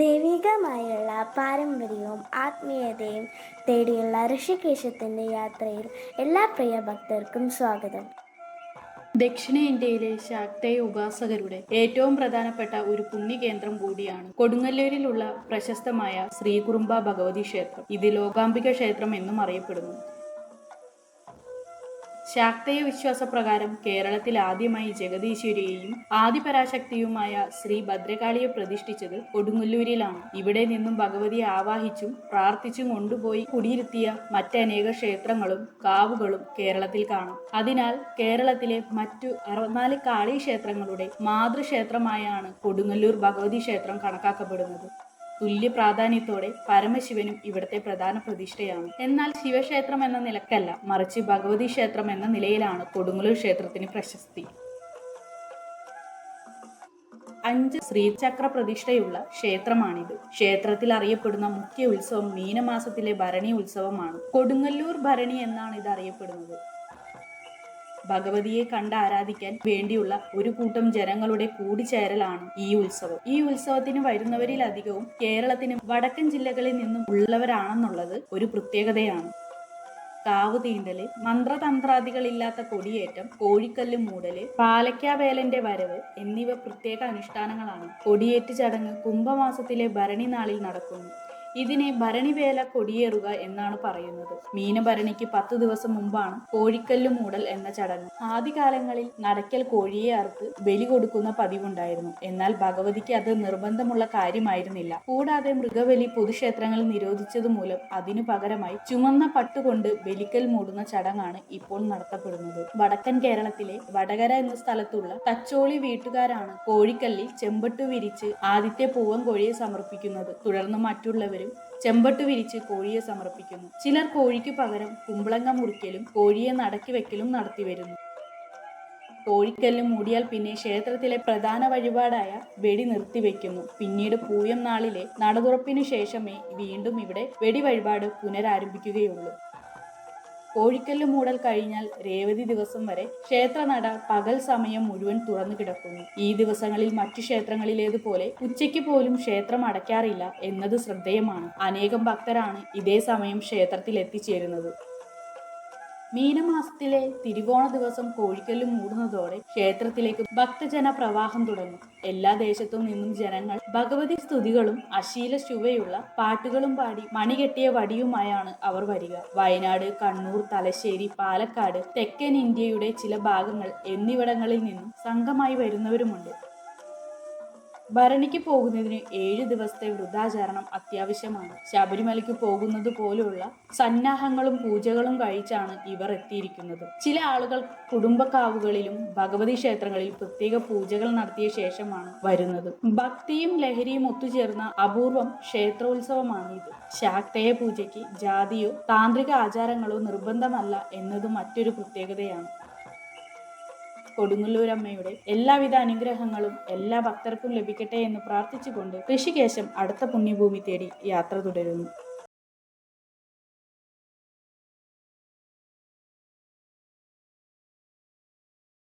ദൈവികമായുള്ള പാരമ്പര്യവും ആത്മീയതയും തേടിയുള്ള ഋഷികേശത്തിന്റെ യാത്രയിൽ എല്ലാ പ്രിയ ഭക്തർക്കും സ്വാഗതം. ദക്ഷിണേന്ത്യയിലെ ശാക്തേയ ഉപാസകരുടെ ഏറ്റവും പ്രധാനപ്പെട്ട ഒരു പുണ്യകേന്ദ്രം കൂടിയാണ് കൊടുങ്ങല്ലൂരിലുള്ള പ്രശസ്തമായ ശ്രീകുറുമ്പ ഭഗവതി ക്ഷേത്രം. ഇത് ലോകാംബിക ക്ഷേത്രം എന്നും അറിയപ്പെടുന്നു. ശാക്തേയ വിശ്വാസപ്രകാരം കേരളത്തിൽ ആദ്യമായി ജഗദീശ്വരിയെയും ആദിപരാശക്തിയുമായ ശ്രീ ഭദ്രകാളിയെ പ്രതിഷ്ഠിച്ചത് കൊടുങ്ങല്ലൂരിലാണ്. ഇവിടെ നിന്നും ഭഗവതിയെ ആവാഹിച്ചും പ്രാർത്ഥിച്ചും കൊണ്ടുപോയി കുടിയിരുത്തിയ മറ്റനേക ക്ഷേത്രങ്ങളും കാവുകളും കേരളത്തിൽ കാണാം. അതിനാൽ കേരളത്തിലെ മറ്റു അറുപത്തിനാല് കാളി ക്ഷേത്രങ്ങളുടെ മാതൃക്ഷേത്രമായാണ് കൊടുങ്ങല്ലൂർ ഭഗവതി ക്ഷേത്രം കണക്കാക്കപ്പെടുന്നത്. തുല്യ പ്രാധാന്യത്തോടെ പരമശിവനും ഇവിടുത്തെ പ്രധാന പ്രതിഷ്ഠയാണ്. എന്നാൽ ശിവക്ഷേത്രം എന്ന നിലക്കല്ല മറിച്ച് ഭഗവതി ക്ഷേത്രം എന്ന നിലയിലാണ് കൊടുങ്ങല്ലൂർ ക്ഷേത്രത്തിന് പ്രശസ്തി. അഞ്ച് ശ്രീചക്ര പ്രതിഷ്ഠയുള്ള ക്ഷേത്രമാണിത്. ക്ഷേത്രത്തിൽ അറിയപ്പെടുന്ന മുഖ്യ ഉത്സവം മീനമാസത്തിലെ ഭരണി ഉത്സവമാണ്. കൊടുങ്ങല്ലൂർ ഭരണി എന്നാണ് ഇത് അറിയപ്പെടുന്നത്. ഭഗവതിയെ കണ്ട് ആരാധിക്കാൻ വേണ്ടിയുള്ള ഒരു കൂട്ടം ജനങ്ങളുടെ കൂടിച്ചേരലാണ് ഈ ഉത്സവം. ഈ ഉത്സവത്തിന് വരുന്നവരിൽ അധികവും കേരളത്തിനും വടക്കൻ ജില്ലകളിൽ നിന്നും ഉള്ളവരാണെന്നുള്ളത് ഒരു പ്രത്യേകതയാണ്. കാവ് തീണ്ടൽ മന്ത്രതന്ത്രാദികളില്ലാത്ത കൊടിയേറ്റം കോഴിക്കല്ല് മൂടൽ പാലക്കാവേലന്റെ വരവ് എന്നിവ പ്രത്യേക അനുഷ്ഠാനങ്ങളാണ്. കൊടിയേറ്റ് ചടങ്ങ് കുംഭമാസത്തിലെ ഭരണി നാളിൽ നടക്കുന്നു. ഇതിനെ ഭരണിവേല കൊടിയേറുക എന്നാണ് പറയുന്നത്. മീനഭരണിക്ക് പത്തു ദിവസം മുമ്പാണ് കോഴിക്കല്ല് മൂടൽ എന്ന ചടങ്ങ്. ആദ്യകാലങ്ങളിൽ നടക്കൽ കോഴിയെ അറുത്ത് ബലി കൊടുക്കുന്ന പതിവുണ്ടായിരുന്നു. എന്നാൽ ഭഗവതിക്ക് അത് നിർബന്ധമുള്ള കാര്യമായിരുന്നില്ല. കൂടാതെ മൃഗബലി പൊതുക്ഷേത്രങ്ങളിൽ നിരോധിച്ചതുമൂലം അതിനു പകരമായി ചുമന്ന പട്ടുകൊണ്ട് ബലിക്കൽ മൂടുന്ന ചടങ്ങാണ് ഇപ്പോൾ നടത്തപ്പെടുന്നത്. വടക്കൻ കേരളത്തിലെ വടകര എന്ന സ്ഥലത്തുള്ള തച്ചോളി വീട്ടുകാരാണ് കോഴിക്കല്ലിൽ ചെമ്പട്ടു വിരിച്ച് ആദ്യത്തെ പൂവൻ കോഴിയെ സമർപ്പിക്കുന്നത്. തുടർന്ന് മറ്റുള്ളവരും ചെമ്പട്ടു വിരിച്ച് കോഴിയെ സമർപ്പിക്കുന്നു. ചിലർ കോഴിക്ക് പകരം കുമ്പളങ്ങ മുറിക്കലും കോഴിയെ നടക്കി വെക്കലും നടത്തി വരുന്നു. കോഴിക്കല്ല് മൂടിയാൽ പിന്നെ ക്ഷേത്രത്തിലെ പ്രധാന വഴിപാടായ വെടി നിർത്തിവെക്കുന്നു പിന്നീട് പൂയം നാളിലെ നടതുറപ്പിനു ശേഷമേ വീണ്ടും ഇവിടെ വെടി വഴിപാട് പുനരാരംഭിക്കുകയുള്ളൂ. കോഴിക്കല്ല് മൂടൽ കഴിഞ്ഞാൽ രേവതി ദിവസം വരെ ക്ഷേത്രനട പകൽ സമയം മുഴുവൻ തുറന്നു കിടക്കുന്നു. ഈ ദിവസങ്ങളിൽ മറ്റു ക്ഷേത്രങ്ങളിലേതുപോലെ ഉച്ചയ്ക്ക് പോലും ക്ഷേത്രം അടയ്ക്കാറില്ല എന്നത് ശ്രദ്ധേയമാണ്. അനേകം ഭക്തരാണ് ഇതേ സമയം ക്ഷേത്രത്തിൽ എത്തിച്ചേരുന്നത് മീനമാസത്തിലെ തിരുവോണ ദിവസം കോഴിക്കല്ല് മൂടുന്നതോടെ ക്ഷേത്രത്തിലേക്ക് ഭക്തജന പ്രവാഹം തുടങ്ങും. എല്ലാ ദേശത്തു നിന്നും ജനങ്ങൾ ഭഗവതി സ്തുതികളും അശീല ശുവയുള്ള പാട്ടുകളും പാടി മണികെട്ടിയ വടിയുമായാണ് അവർ വരിക. വയനാട് കണ്ണൂർ തലശ്ശേരി പാലക്കാട് തെക്കൻ ഇന്ത്യയുടെ ചില ഭാഗങ്ങൾ എന്നിവിടങ്ങളിൽ നിന്നും സംഘമായി വരുന്നവരുമുണ്ട്. ഭരണിക്ക് പോകുന്നതിന് ഏഴ് ദിവസത്തെ വൃദ്ധാചരണം അത്യാവശ്യമാണ്. ശബരിമലയ്ക്ക് പോകുന്നത് പോലെയുള്ള സന്നാഹങ്ങളും പൂജകളും കഴിച്ചാണ് ഇവർ എത്തിയിരിക്കുന്നത്. ചില ആളുകൾ കുടുംബക്കാവുകളിലും ഭഗവതി ക്ഷേത്രങ്ങളിൽ പ്രത്യേക പൂജകൾ നടത്തിയ ശേഷമാണ് വരുന്നത്. ഭക്തിയും ലഹരിയും ഒത്തുചേർന്ന അപൂർവം ക്ഷേത്രോത്സവമാണ് ഇത് ശാക്തേയ പൂജയ്ക്ക് ജാതിയോ താന്ത്രിക ആചാരങ്ങളോ നിർബന്ധമല്ല എന്നത് മറ്റൊരു പ്രത്യേകതയാണ്. കൊടുങ്ങല്ലൂരമ്മയുടെ എല്ലാവിധ അനുഗ്രഹങ്ങളും എല്ലാ ഭക്തർക്കും ലഭിക്കട്ടെ എന്ന് പ്രാർത്ഥിച്ചുകൊണ്ട് ഋഷികേശം അടുത്ത പുണ്യഭൂമി തേടി യാത്ര തുടരുന്നു.